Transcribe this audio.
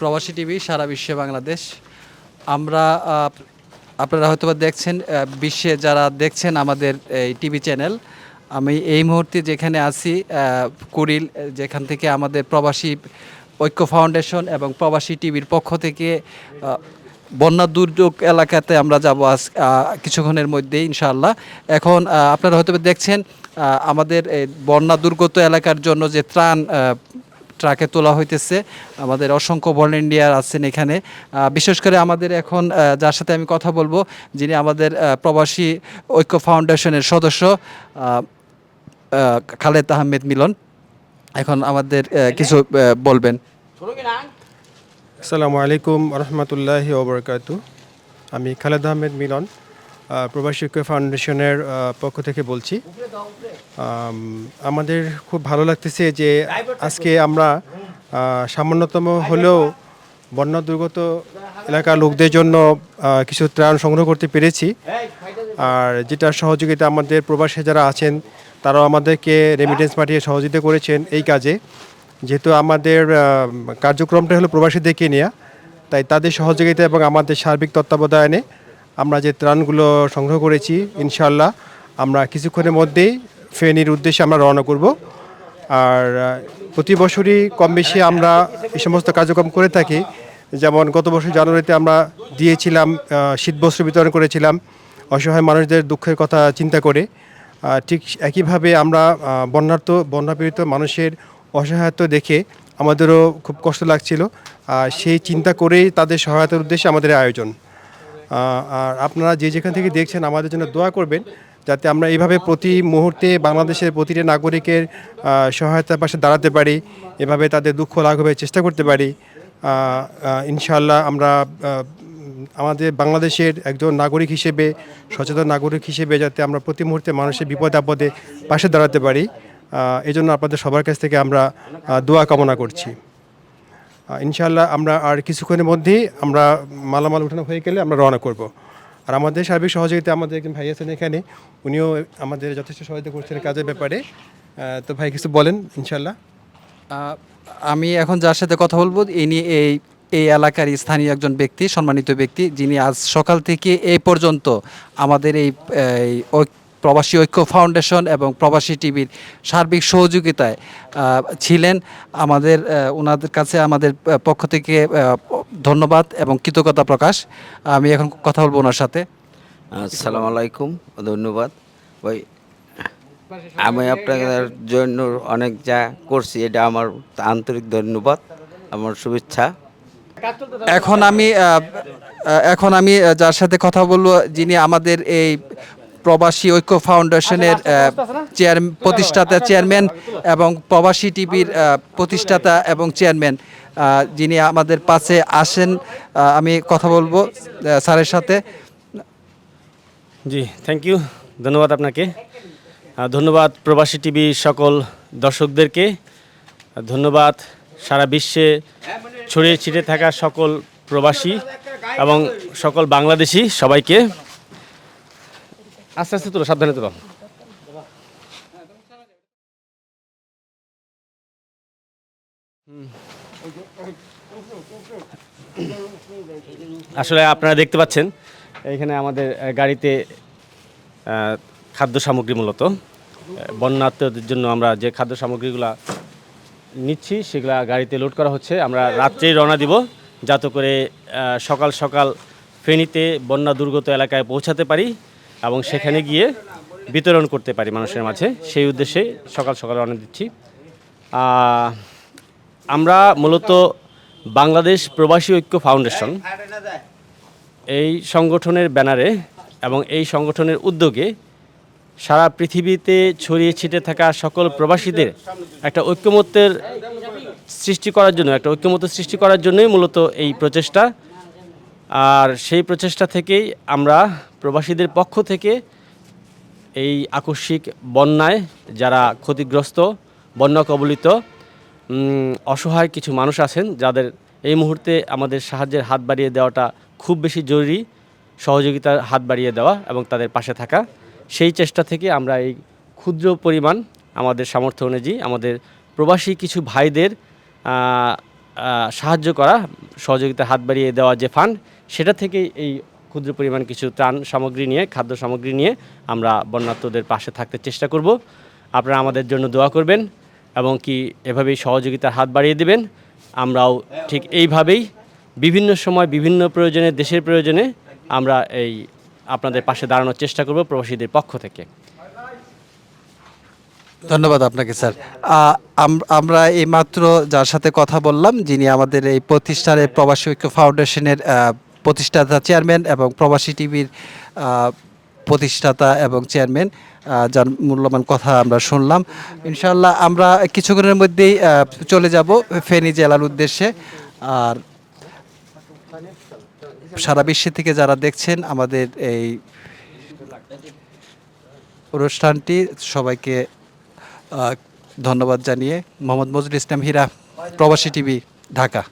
প্রবাসী টিভি, সারা বিশ্বে বাংলাদেশ। আমরা আপনারা হয়তো দেখছেন বিশ্বে যারা দেখছেন আমাদের এই টিভি চ্যানেল, আমি এই মুহূর্তে যেখানে আছি কুড়িল, যেখান থেকে আমাদের প্রবাসী ঐক্য ফাউন্ডেশন এবং প্রবাসী টিভির পক্ষ থেকে বন্যা দুর্যোগ এলাকাতে আমরা যাব আজ কিছুক্ষণের মধ্যেই, ইনশাআল্লাহ। এখন আপনারা হয়তো দেখছেন আমাদের বন্যা দুর্গত এলাকার জন্য যে ত্রাণ ট্রাকে তোলা হইতেছে। আমাদের অসংখ্য ভলেন্টিয়ার আছেন এখানে। বিশেষ করে আমাদের এখন যার সাথে আমি কথা বলব যিনি আমাদের প্রবাসী ঐক্য ফাউন্ডেশনের সদস্য খালেদ আহমেদ মিলন। এখন আমাদের কিছু বলবেন। আসসালামু আলাইকুম রহমতুল্লাহ ওবরকাতু আমি খালেদ আহমেদ মিলন। প্রবাসী ঐক্য ফাউন্ডেশনের পক্ষ থেকে বলছি। আমাদের খুব ভালো লাগতেছে যে আজকে আমরা সামান্যতম হলেও বন্যা দুর্গত এলাকার লোকদের জন্য কিছু ত্রাণ সংগ্রহ করতে পেরেছি। আর যেটা সহযোগিতা আমাদের প্রবাসী যারা আছেন, তারাও আমাদেরকে রেমিটেন্স পাঠিয়ে সহযোগিতা করেছেন এই কাজে। যেহেতু আমাদের কার্যক্রমটা হলো প্রবাসীদেরকে নেওয়া তাই তাদের সহযোগিতা এবং আমাদের সার্বিক তত্ত্বাবধানে আমরা যে ত্রাণগুলো সংগ্রহ করেছি ইনশাল্লাহ আমরা কিছুক্ষণের মধ্যেই ফেনীর উদ্দেশ্যে আমরা রওনা করব। আর প্রতি বছরই কম বেশি আমরা এই সমস্ত কার্যক্রম করে থাকি। যেমন গত বছর জানুয়ারিতে আমরা দিয়েছিলাম শীতবস্ত্র বিতরণ করেছিলাম, অসহায় মানুষদের দুঃখের কথা চিন্তা করে। ঠিক একইভাবে আমরা বন্যার্ত, বন্যাপীড়িত মানুষের অসহায়ত্ব দেখে আমাদেরও খুব কষ্ট লাগছিল। সেই চিন্তা করেই তাদের সহায়তার উদ্দেশ্যে আমাদের আয়োজন। আর আপনারা যে যেখান থেকে দেখছেন আমাদের জন্য দোয়া করবেন যাতে আমরা এইভাবে প্রতি মুহূর্তে বাংলাদেশের প্রতিটি নাগরিকের সহায়তার পাশে দাঁড়াতে পারি এভাবে তাদের দুঃখ লাঘবের চেষ্টা করতে পারি। আহ, আমরা আমাদের বাংলাদেশের একজন নাগরিক হিসেবে সচেতন নাগরিক হিসেবে যাতে আমরা প্রতি মুহূর্তে মানুষের বিপদ আপদে পাশে দাঁড়াতে পারি। আহ, এই জন্য আপনাদের সবার কাছ থেকে আমরা দোয়া কামনা করছি। আহ, ইনশাআল্লাহ আমরা আর কিছুক্ষণের মধ্যেই আমরা মালামাল উঠানো হয়ে গেলে আমরা রওনা করব। আর আমাদের সার্বিক সহযোগিতা আমাদের একজন ভাই আছেন এখানে উনিও আমাদের যথেষ্ট সহায়তা করছেন কাজের ব্যাপারে। তো ভাই কিছু বলেন ইনশাল্লাহ আমি এখন যার সাথে কথা বলব ইনি এই এই এলাকার স্থানীয় একজন ব্যক্তি সম্মানিত ব্যক্তি যিনি আজ সকাল থেকে এই পর্যন্ত আমাদের এই প্রবাসী ঐক্য ফাউন্ডেশন এবং প্রবাসী টিভির সার্বিক সহযোগিতায় ছিলেন। আমাদের ওনাদের কাছে আমাদের পক্ষ থেকে ধন্যবাদ এবং কৃতজ্ঞতা প্রকাশ। আমি এখন কথা বলব ওনার সাথে। আসসালামু আলাইকুম ধন্যবাদ। ভাই আমি আপনাদের জন্য অনেক যা করছি এটা আমার আন্তরিক ধন্যবাদ আমার শুভেচ্ছা। এখন আমি এখন আমি যার সাথে কথা বলব যিনি আমাদের এই প্রবাসী ঐক্য ফাউন্ডেশনের চেয়ার প্রতিষ্ঠাতা চেয়ারম্যান এবং প্রবাসী টিভির প্রতিষ্ঠাতা এবং চেয়ারম্যান যিনি আমাদের পাশে আসেন আমি কথা বলব স্যারের সাথে। জি থ্যাংক ইউ ধন্যবাদ আপনাকে। ধন্যবাদ প্রবাসী টিভি সকল দর্শকদেরকে। ধন্যবাদ সারা বিশ্বে ছড়িয়ে ছিটে থাকা সকল প্রবাসী এবং সকল বাংলাদেশি সবাইকে। আস্তে আস্তে তোলো, সাবধানে তোলো। আসলে আপনারা দেখতে পাচ্ছেন এখানে আমাদের গাড়িতে খাদ্য সামগ্রী মূলত। বন্যার্থদের জন্য আমরা যে খাদ্য সামগ্রীগুলা নিচ্ছি, সেগুলা গাড়িতে লোড করা হচ্ছে। আমরা রাত্রেই রওনা দিব, যাতে করে সকাল সকাল ফেনীতে বন্যা দুর্গত এলাকায় পৌঁছাতে পারি। এবং সেখানে গিয়ে বিতরণ করতে পারি মানুষের মাঝে। সেই উদ্দেশ্যে সকাল সকাল রওনা দিচ্ছি। আমরা মূলত বাংলাদেশ প্রবাসী ঐক্য ফাউন্ডেশন এই সংগঠনের ব্যানারে এবং এই সংগঠনের উদ্যোগে সারা পৃথিবীতে ছড়িয়ে ছিটে থাকা সকল প্রবাসীদের একটা ঐক্যমত্যের সৃষ্টি করার জন্য, একটা ঐক্যমত্য সৃষ্টি করার জন্যই মূলত এই প্রচেষ্টা। আর সেই প্রচেষ্টা থেকেই আমরা প্রবাসীদের পক্ষ থেকে এই আকস্মিক বন্যায় যারা ক্ষতিগ্রস্ত, বন্যা কবলিত অসহায় কিছু মানুষ আছেন, যাদের এই মুহূর্তে আমাদের সাহায্যের হাত বাড়িয়ে দেওয়াটা খুব বেশি জরুরি, সহযোগিতার হাত বাড়িয়ে দেওয়া এবং তাদের পাশে থাকা, সেই চেষ্টা থেকে আমরা এই ক্ষুদ্র পরিমাণ আমাদের সামর্থ্য অনুযায়ী আমাদের প্রবাসী কিছু ভাইদের সাহায্য করা, সহযোগিতার হাত বাড়িয়ে দেওয়া যে ফান্ড সেটা থেকেই এই ক্ষুদ্র পরিমাণ কিছু ত্রাণ সামগ্রী নিয়ে, খাদ্য সামগ্রী নিয়ে আমরা বন্যার্তদের পাশে থাকতে চেষ্টা করব। আপনারা আমাদের জন্য দোয়া করবেন এবং কি এভাবেই সহযোগিতার হাত বাড়িয়ে দেবেন। আমরাও ঠিক এইভাবেই বিভিন্ন সময় বিভিন্ন প্রয়োজনে, দেশের প্রয়োজনে আমরা এই আপনাদের পাশে দাঁড়ানোর চেষ্টা করব প্রবাসীদের পক্ষ থেকে। ধন্যবাদ আপনাকে, স্যার। আমরা এইমাত্র যার সাথে কথা বললাম, যিনি আমাদের এই প্রতিষ্ঠানের প্রবাসী ঐক্য ফাউন্ডেশনের প্রতিষ্ঠাতা চেয়ারম্যান এবং প্রবাসী টিভির প্রতিষ্ঠাতা এবং চেয়ারম্যান যার মূল্যবান কথা আমরা শুনলাম। ইনশাল্লাহ আমরা কিছুক্ষণের মধ্যেই চলে যাব ফেনী জেলার উদ্দেশ্যে। আর সারা বিশ্ব থেকে যারা দেখছেন আমাদের এই অনুষ্ঠানটি, সবাইকে ধন্যবাদ জানিয়ে। মোহাম্মদ মজুল ইসলাম হীরা, প্রবাসী টিভি, ঢাকা।